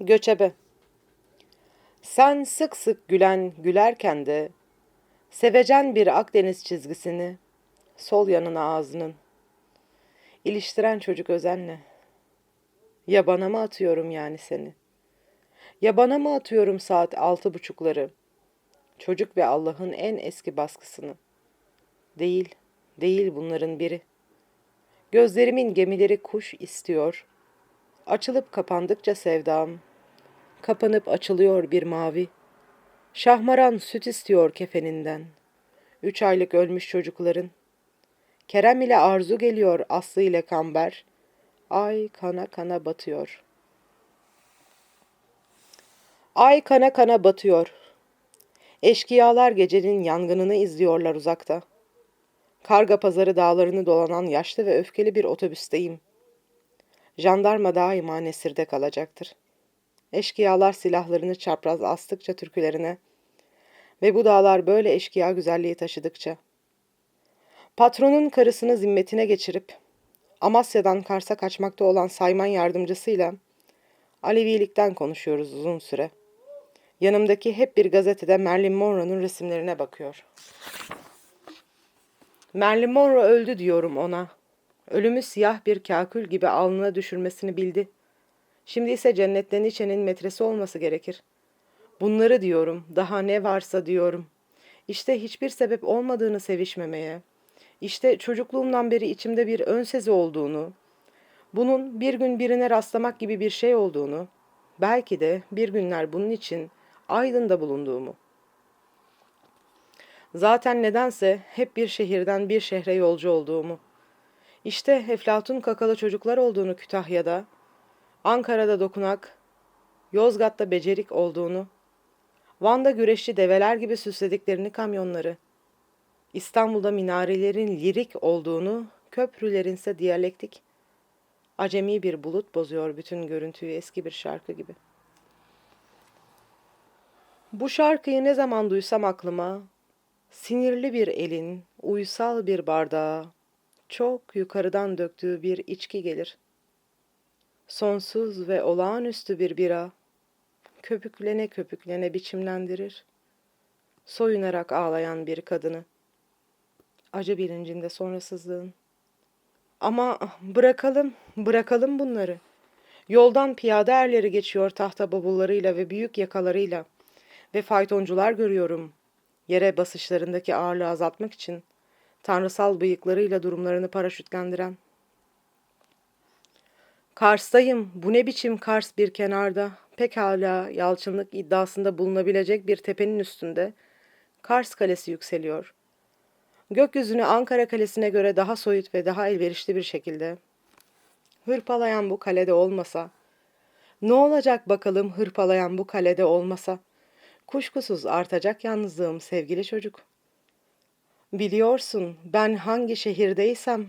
Göçebe Sen sık sık gülen gülerken de Sevecen bir Akdeniz çizgisini Sol yanına ağzının İliştiren çocuk özenle Ya bana mı atıyorum yani seni? Ya bana mı atıyorum saat altı buçukları? Çocuk ve Allah'ın en eski baskısını. Değil, değil bunların biri. Gözlerimin gemileri kuş istiyor. Açılıp kapandıkça sevdam. Kapanıp açılıyor bir mavi. Şahmaran süt istiyor kefeninden. Üç aylık ölmüş çocukların. Kerem ile Arzu geliyor Aslı ile Kamber. Ay kana kana batıyor. Ay kana kana batıyor. Eşkıyalar gecenin yangınını izliyorlar uzakta. Karga pazarı dağlarını dolanan yaşlı ve öfkeli bir otobüsteyim. Jandarma daima nesirde kalacaktır. Eşkıyalar silahlarını çapraz astıkça türkülerine ve bu dağlar böyle eşkıya güzelliği taşıdıkça. Patronun karısını zimmetine geçirip Amasya'dan Kars'a kaçmakta olan sayman yardımcısıyla Alevilikten konuşuyoruz uzun süre. Yanımdaki hep bir gazetede Marilyn Monroe'nun resimlerine bakıyor. Marilyn Monroe öldü diyorum ona. Ölümü siyah bir kakül gibi alnına düşürmesini bildi. Şimdi ise cennetten içenin metresi olması gerekir. Bunları diyorum, daha ne varsa diyorum. İşte hiçbir sebep olmadığını sevişmemeye. İşte çocukluğumdan beri içimde bir ön sezi olduğunu, bunun bir gün birine rastlamak gibi bir şey olduğunu, belki de bir günler bunun için Aydın'da bulunduğumu. Zaten nedense hep bir şehirden bir şehre yolcu olduğumu. İşte Eflatun kakalı çocuklar olduğunu Kütahya'da, Ankara'da dokunak, Yozgat'ta becerik olduğunu, Van'da güreşçi develer gibi süslediklerini kamyonları, İstanbul'da minarelerin lirik olduğunu, köprülerin ise diyalektik, acemi bir bulut bozuyor bütün görüntüyü eski bir şarkı gibi. Bu şarkıyı ne zaman duysam aklıma, sinirli bir elin, uysal bir bardağa, çok yukarıdan döktüğü bir içki gelir. Sonsuz ve olağanüstü bir bira, köpüklene köpüklene biçimlendirir. Soyunarak ağlayan bir kadını. Acı bilincinde sonrasızlığın. Ama bırakalım, bırakalım bunları. Yoldan piyade erleri geçiyor tahta bavullarıyla ve büyük yakalarıyla ve faytoncular görüyorum. Yere basışlarındaki ağırlığı azaltmak için tanrısal bıyıklarıyla durumlarını paraşütlendiren. Kars'tayım. Bu ne biçim Kars bir kenarda? Pekala yalçınlık iddiasında bulunabilecek bir tepenin üstünde Kars Kalesi yükseliyor. Gökyüzünü Ankara Kalesi'ne göre daha soyut ve daha elverişli bir şekilde. Hırpalayan bu kalede olmasa, ne olacak bakalım hırpalayan bu kalede olmasa? Kuşkusuz artacak yalnızlığım sevgili çocuk. Biliyorsun ben hangi şehirdeysem,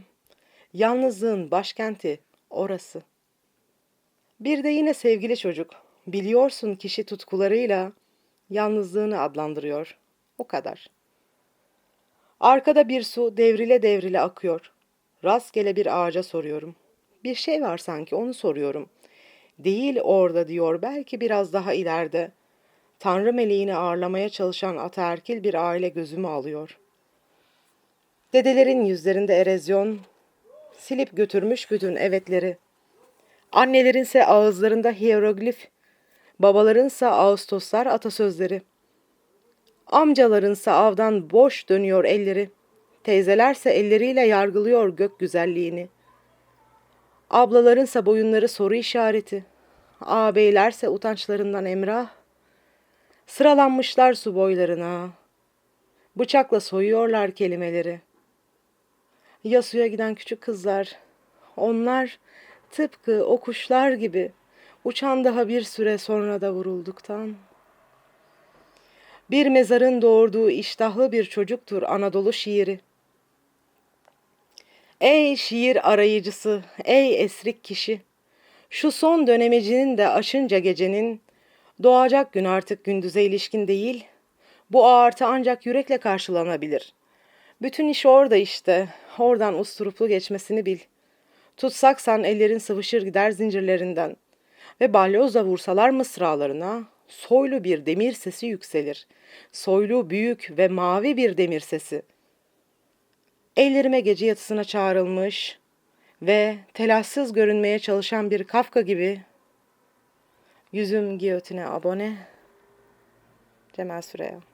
yalnızlığın başkenti orası. Bir de yine sevgili çocuk, biliyorsun kişi tutkularıyla yalnızlığını adlandırıyor. O kadar. Arkada bir su devrile devrile akıyor. Rastgele bir ağaca soruyorum. Bir şey var sanki onu soruyorum. Değil orada diyor belki biraz daha ileride. Tanrı meleğini ağırlamaya çalışan ataerkil bir aile gözümü alıyor. Dedelerin yüzlerinde erozyon, silip götürmüş bütün evetleri. Annelerinse ağızlarında hieroglif, babalarınsa ağustoslar atasözleri. Amcalarınsa avdan boş dönüyor elleri, teyzelerse elleriyle yargılıyor gök güzelliğini. Ablalarınsa boyunları soru işareti, ağabeylerse utançlarından emrah, Sıralanmışlar su boylarına. Bıçakla soyuyorlar kelimeleri. Ya suya giden küçük kızlar. Onlar tıpkı o kuşlar gibi uçan daha bir süre sonra da vurulduktan. Bir mezarın doğurduğu iştahlı bir çocuktur Anadolu şiiri. Ey şiir arayıcısı, ey esrik kişi! Şu son dönemecinin de aşınca gecenin, Doğacak gün artık gündüze ilişkin değil. Bu ağırtı ancak yürekle karşılanabilir. Bütün iş orada işte. Oradan usturuplu geçmesini bil. Tutsaksan ellerin sıvışır gider zincirlerinden. ve balyozla vursalar mısralarına soylu bir demir sesi yükselir. Soylu, büyük ve mavi bir demir sesi. Ellerime gece yatısına çağrılmış ve telaşsız görünmeye çalışan bir Kafka gibi yüzüm giyotine abone. Cemal Süreya